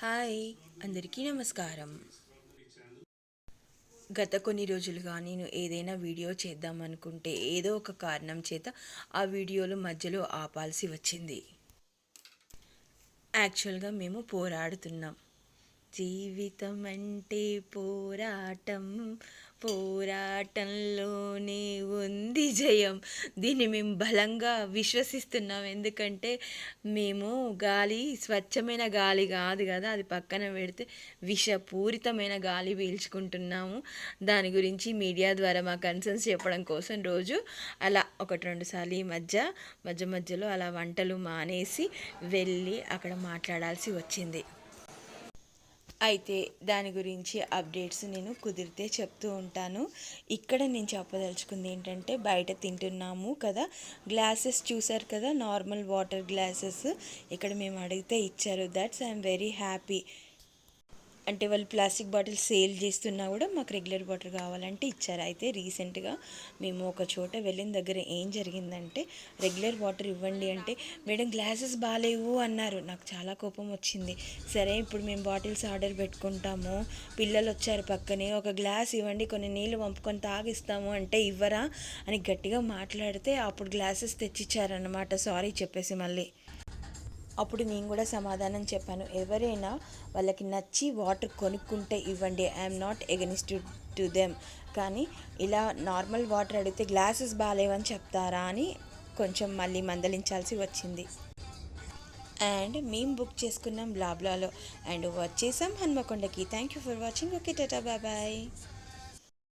Hi అందరికీ నమస్కారం. గత కొన్ని రోజులుగా నేను ఏదైనా వీడియో చేద్దాం అనుకుంటే ఏదో ఒక కారణం చేత ఆ వీడియోలు మధ్యలో ఆపాల్సి వచ్చింది. యాక్చువల్గా మేము పోరాడుతున్నాం. జీవితం అంటే పోరాటం పోరాటంలోనే ఉంది జయం. దీన్ని మేము బలంగా విశ్వసిస్తున్నాం. ఎందుకంటే మేము గాలి స్వచ్ఛమైన గాలి కాదు కదా అది పక్కన పెడితే విషపూరితమైన గాలి పీల్చుకుంటున్నాము. దాని గురించి మీడియా ద్వారా మా కన్సర్న్స్ చెప్పడం కోసం రోజు అలా ఒకటి రెండు సార్లు ఈ మధ్య మధ్య మధ్యలో అలా వంటలు మానేసి వెళ్ళి అక్కడ మాట్లాడాల్సి వచ్చింది. అయితే దాని గురించి అప్డేట్స్ నేను కుదిరితే చెప్తూ ఉంటాను. ఇక్కడ నేను చెప్పదలుచుకుంది ఏంటంటే బయట తింటున్నాము కదా గ్లాసెస్ చూసారు కదా నార్మల్ వాటర్ గ్లాసెస్. ఇక్కడ మేము అడిగితే ఇచ్చారు. That's I'm very happy. అంటే వాళ్ళు ప్లాస్టిక్ బాటిల్ సేల్ చేస్తున్నా కూడా మాకు రెగ్యులర్ వాటర్ కావాలంటే ఇచ్చారు. అయితే రీసెంట్గా మేము ఒక చోట వెళ్ళిన దగ్గర ఏం జరిగిందంటే రెగ్యులర్ వాటర్ ఇవ్వండి అంటే మేడం గ్లాసెస్ బాగాలేవు అన్నారు. నాకు చాలా కోపం వచ్చింది. సరే ఇప్పుడు మేము బాటిల్స్ ఆర్డర్ పెట్టుకుంటాము. పిల్లలు వచ్చారు పక్కనే ఒక గ్లాస్ ఇవ్వండి కొన్ని నీళ్ళు పంపుకొని తాగిస్తాము అంటే ఇవ్వరా అని గట్టిగా మాట్లాడితే అప్పుడు గ్లాసెస్ తెచ్చిచ్చారనమాట సారీ చెప్పేసి మళ్ళీ. అప్పుడు నేను కూడా సమాధానం చెప్పాను. ఎవరైనా వాళ్ళకి నచ్చి వాటర్ కొనుక్కుంటే ఇవ్వండి I'm not against to them కానీ ఇలా నార్మల్ వాటర్ అడిగితే గ్లాసెస్ బాగాలేవని చెప్తారా అని కొంచెం మళ్ళీ మందలించాల్సి వచ్చింది. అండ్ మేము బుక్ చేసుకున్నాం బ్లాబ్లాలో. అండ్ వచ్చేసాం హన్మకొండకి. Thank you for watching okay tata bye bye